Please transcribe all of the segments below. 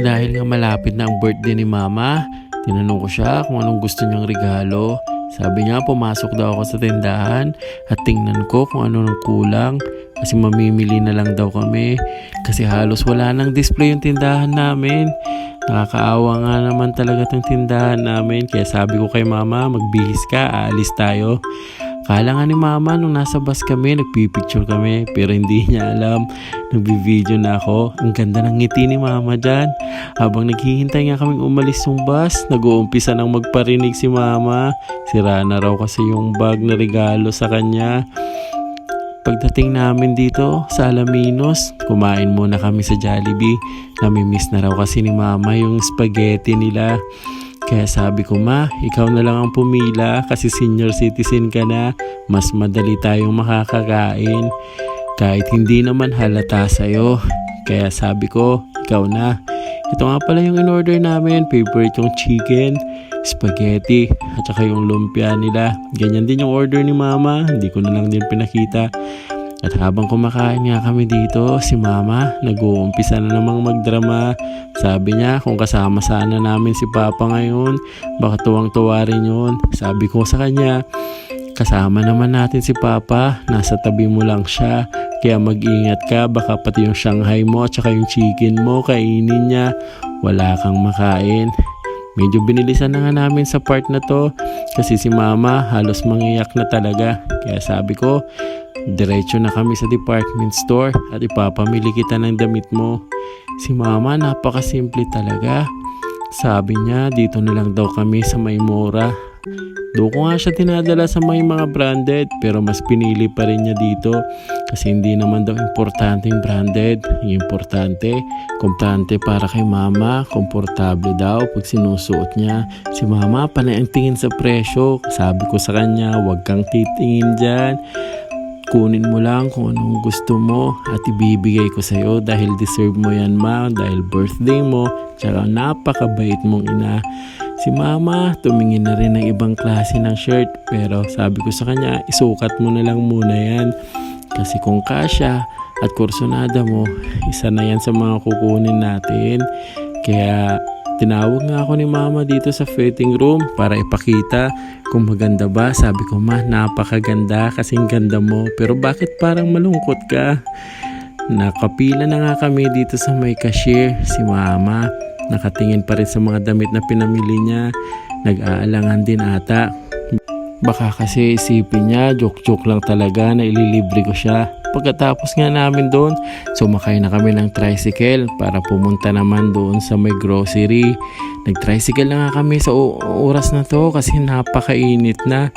Dahil nga malapit na ang birthday ni mama, tinanong ko siya kung anong gusto niyang regalo. Sabi niya pumasok daw ako sa tindahan at tingnan ko kung ano nang kulang kasi mamimili na lang daw kami kasi halos wala nang display yung tindahan namin. Nakakaawa nga naman talaga tong tindahan namin kaya sabi ko kay mama magbihis ka, aalis tayo. Kala nga ni mama nung nasa bus kami, nagpipicture kami pero hindi niya alam. Nagbi-video na ako. Ang ganda ng ngiti ni mama dyan. Habang naghihintay nga kaming umalis yung bus, nag-uumpisa nang magparinig si mama. Sira na raw kasi yung bag na regalo sa kanya. Pagdating namin dito sa Alaminos, kumain muna kami sa Jollibee. Namimiss na raw kasi ni mama yung spaghetti nila. Kaya sabi ko, ma, ikaw na lang ang pumila kasi senior citizen ka na. Mas madali tayong makakakain. Kahit hindi naman halata sa'yo. Kaya sabi ko, ikaw na. Ito nga pala yung in-order namin. Favorite yung chicken, spaghetti, at saka yung lumpia nila. Ganyan din yung order ni mama. Hindi ko na lang din pinakita. At habang kumakain nga kami dito, si mama nag-uumpisa na namang magdrama. Sabi niya kung kasama sana namin si papa ngayon, baka tuwang-tuwa rin yun. Sabi ko sa kanya, kasama naman natin si papa, nasa tabi mo lang siya. Kaya mag-ingat ka, baka pati yung Shanghai mo at saka yung chicken mo, kainin niya. Wala kang makain. Medyo binilisan na nga namin sa part na to kasi si mama halos mangiyak na talaga. Kaya sabi ko, diretso na kami sa department store at ipapamili kita ng damit mo. Si mama napakasimple talaga. Sabi niya dito na lang daw kami sa Maymora. Doon ko nga siya tinadala sa may mga branded pero mas pinili pa rin niya dito kasi hindi naman daw importante yung branded. Yung importante, komportante para kay mama, komportable daw pag sinusuot niya. Si mama panay ang tingin sa presyo. Sabi ko sa kanya, huwag kang titingin dyan. Kunin mo lang kung anong gusto mo at ibibigay ko sa'yo dahil deserve mo yan ma, dahil birthday mo, tsaka napakabait mong ina. Si mama, tumingin na rin ng ibang klase ng shirt pero sabi ko sa kanya, isukat mo na lang muna yan. Kasi kung kasya at kursonada mo, isa na yan sa mga kukunin natin. Kaya tinawag nga ako ni mama dito sa fitting room para ipakita kung maganda ba. Sabi ko, ma, napakaganda kasing ganda mo. Pero bakit parang malungkot ka? Nakapila na nga kami dito sa may cashier, si mama. Nakatingin pa rin sa mga damit na pinamili niya. Nag-aalangan din ata. Baka kasi isipin niya, joke-joke lang talaga na ililibre ko siya. Pagkatapos nga namin doon, sumakay na kami ng tricycle para pumunta naman doon sa may grocery. Nag-tricycle na nga kami sa oras na to kasi napakainit na.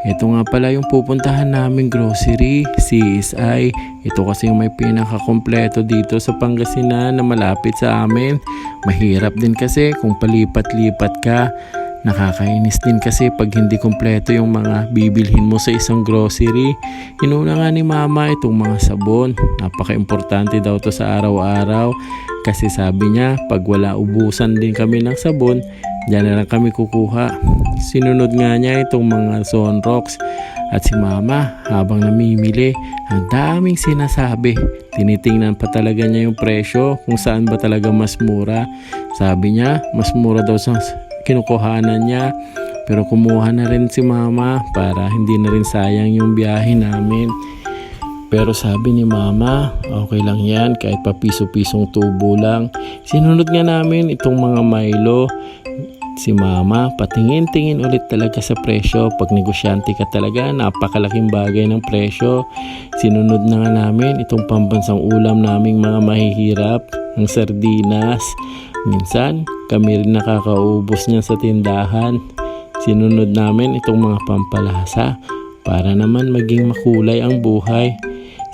Ito nga pala yung pupuntahan namin grocery, CSI. Ito kasi yung may pinakakompleto dito sa Pangasinan na malapit sa amin. Mahirap din kasi kung palipat-lipat ka. Nakakainis din kasi pag hindi kompleto yung mga bibilhin mo sa isang grocery. Inuna nga ni mama itong mga sabon. Napaka-importante daw to sa araw-araw. Kasi sabi niya, pag wala ubusan din kami ng sabon, Diyan na lang kami kukuha. Sinunod nga niya itong mga Zonrox at si mama habang namimili, ang daming sinasabi. Tinitingnan pa talaga niya yung presyo kung saan ba talaga mas mura. Sabi niya, mas mura daw sa kinukuhanan niya. Pero kumuha na rin si mama para hindi na rin sayang yung biyahe namin. Pero sabi ni mama, okay lang yan kahit pa piso-pisong tubo lang. Sinunod nga namin itong mga Milo. Si mama, patingin-tingin ulit talaga sa presyo. Pag negosyante ka talaga, napakalaking bagay ng presyo. Sinunod na nga namin itong pambansang ulam naming mga mahihirap, ang sardinas. Minsan, kami rin nakakaubos niyan sa tindahan. Sinunod namin itong mga pampalasa para naman maging makulay ang buhay.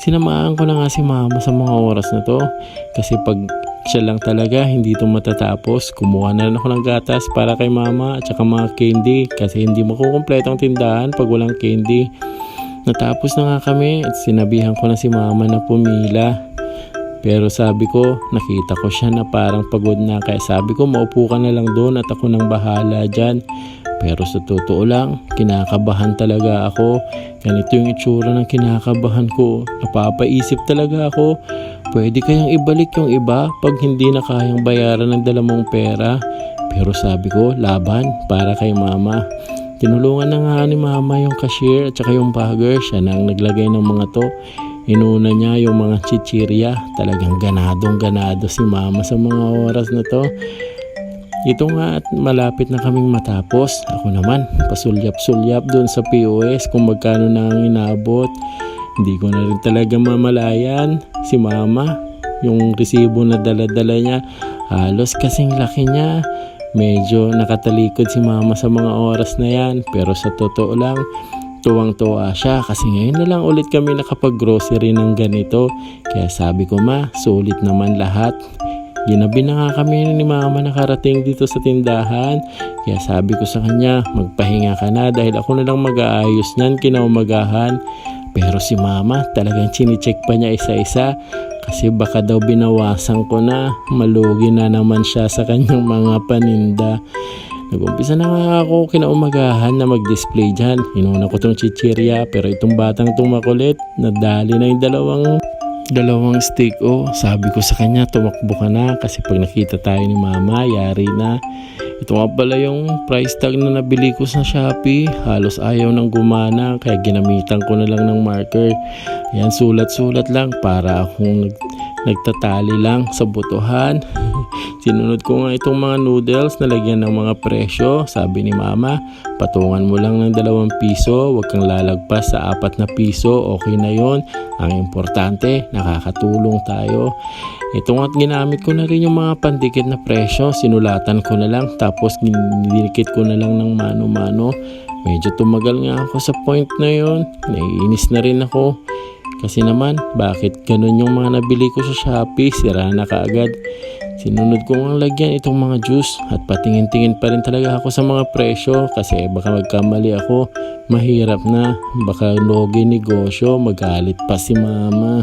Sinamaan ko na nga si mama sa mga oras na to kasi pag siya lang talaga hindi ito matatapos kumuha na rin ako ng gatas para kay mama at saka mga candy kasi hindi makukumpleto ang tindahan pag walang candy natapos na nga kami at sinabihan ko na si mama na pumila pero sabi ko nakita ko siya na parang pagod na kaya sabi ko maupo ka na lang doon at ako nang bahala dyan pero sa totoo lang, kinakabahan talaga ako. Ganito yung itsura ng kinakabahan ko. Napapaisip talaga ako. pwede kayang ibalik yung iba pag hindi na kayang bayaran ng dala mong pera. Pero sabi ko, laban para kay mama. Tinulungan na nga ni mama yung cashier at saka yung bagger. Siya na ang naglagay ng mga to. Inuna niya yung mga chichirya. Talagang ganadong ganado si mama sa mga oras na to. Ito nga at malapit na kaming matapos. Ako naman, pasulyap-sulyap doon sa POS kung magkano na ang inabot. Hindi ko na rin talaga mamalayan si mama. Yung resibo na dala-dala niya, halos kasing laki niya. Medyo nakatalikod si mama sa mga oras na yan. Pero sa totoo lang, tuwang-tuwa siya kasi ngayon na lang ulit kami nakapag-grocery ng ganito. Kaya sabi ko ma, sulit naman lahat. Ginabi na nga kami ni mama nakarating dito sa tindahan. Kaya sabi ko sa kanya, magpahinga ka na dahil ako na lang mag-aayos niyan kinaumagahan. Pero si mama talagang chinicheck pa niya isa-isa kasi baka daw binawasan ko na. Malugi na naman siya sa kanyang mga paninda. Nag-umpisa na nga ako kinaumagahan na mag-display dyan. Inuna ko tong chichirya pero itong batang itong makulit, nadali na yung dalawang dalawang steak oh. Sabi ko sa kanya, tumakbo ka na kasi pag nakita tayo ni mama, yari na. Ito nga pala yung price tag na nabili ko sa Shopee. Halos ayaw nang gumana kaya ginamitan ko na lang ng marker. Ayan, sulat-sulat lang para akong nag, nagtatali lang sa butuhan. Sinunod ko nga itong mga noodles na lagyan ng mga presyo. Sabi ni mama, patungan mo lang ng dalawang piso, huwag kang lalagpas sa apat na piso, okay na yon. Ang importante, nakakatulong tayo. Ito nga't ginamit ko na rin yung mga pandikit na presyo. Sinulatan ko na lang tapos dinikit ko na lang ng mano-mano. Medyo tumagal nga ako sa point na yon. Naiinis na rin ako. Kasi naman, bakit ganun yung mga nabili ko sa Shopee? Sira na kaagad. Sinunod ko nga lagyan itong mga juice at patingin-tingin pa rin talaga ako sa mga presyo kasi baka magkamali ako. Mahirap na. Baka logi negosyo, magalit pa si mama.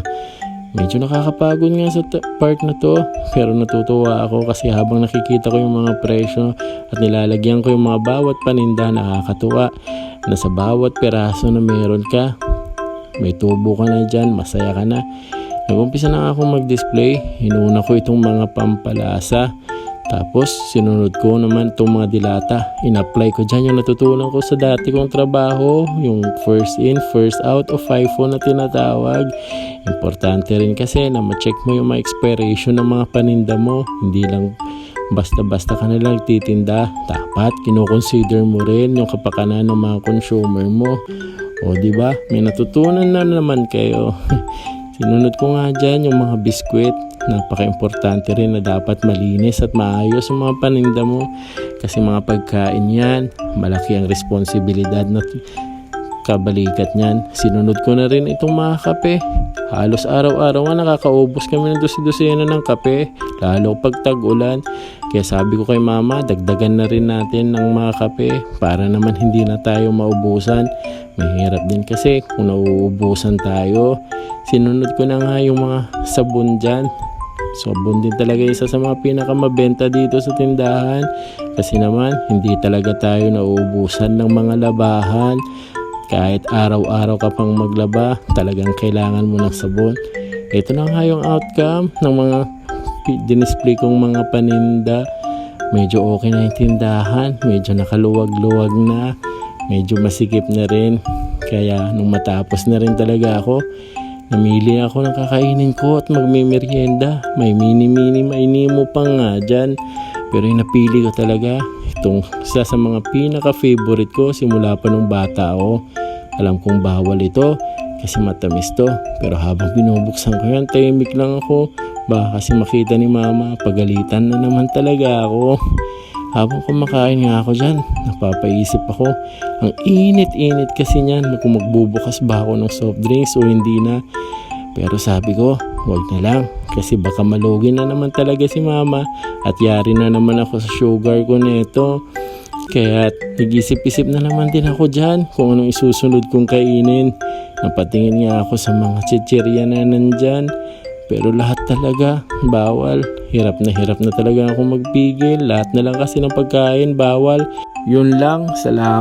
Medyo nakakapagod nga sa part na to pero natutuwa ako kasi habang nakikita ko yung mga presyo at nilalagyan ko yung mga bawat paninda nakakatuwa na sa bawat peraso na meron ka may tubo ka na dyan, masaya ka na. Nag-umpisa na akong mag-display. Inuna ko itong mga pampalasa. Tapos, sinunod ko naman itong mga dilata. In-apply ko dyan yung natutunan ko sa dati kong trabaho. Yung first in, first out o FIFO na tinatawag. Importante rin kasi na ma-check mo yung mga expiration ng mga paninda mo. Hindi lang basta-basta ka na lang titinda. Dapat, kinoconsider mo rin yung kapakanan ng mga consumer mo. O, di ba? May natutunan na naman kayo. Sinunod ko nga dyan yung mga biskwit. Napaka-importante rin na dapat malinis at maayos yung mga paninda mo. Kasi mga pagkain yan, malaki ang responsibilidad na kabalikat niyan. Sinunod ko na rin itong mga kape. Halos araw-araw nga nakakaubos kami ng dosi-dosena ng kape. Lalo pag tag-ulan. Kaya sabi ko kay mama, dagdagan na rin natin ng mga kape para naman hindi na tayo maubusan. Mahirap din kasi kung nauubusan tayo. Sinunod ko na nga yung mga sabon dyan. Sabon din talaga isa sa mga pinakamabenta dito sa tindahan. Kasi naman, hindi talaga tayo nauubusan ng mga labahan. Kahit araw-araw ka pang maglaba, talagang kailangan mo ng sabon. Ito na nga yung outcome ng mga dinisplay kong mga paninda. Medyo okay na yung tindahan. Medyo nakaluwag-luwag na. Medyo masikip na rin. Kaya nung matapos na rin talaga ako, namili ako ng kakainin ko at magmimerienda. May mini-mini, may nimo pa nga dyan. Pero yung napili ko talaga, itong isa sa mga pinaka-favorite ko simula pa nung bata ako. Alam kong bawal ito kasi matamis to. Pero habang binubuksan ko yan, tahimik lang ako. Baka kasi makita ni mama, pagalitan na naman talaga ako. Habang kumakain nga ako dyan, napapaisip ako, ang init-init kasi niyan kung magbubukas ba ako ng soft drinks o hindi na. Pero sabi ko, wag na lang kasi baka malugi na naman talaga si mama at yari na naman ako sa sugar ko nito. Kaya nag-isip-isip na naman din ako dyan kung anong isusunod kong kainin. Napatingin nga ako sa mga chichirya na nandyan. Pero lahat talaga, bawal. Hirap na hirap na talaga ako magpigil. Lahat na lang kasi ng pagkain, bawal. Yun lang, salamat.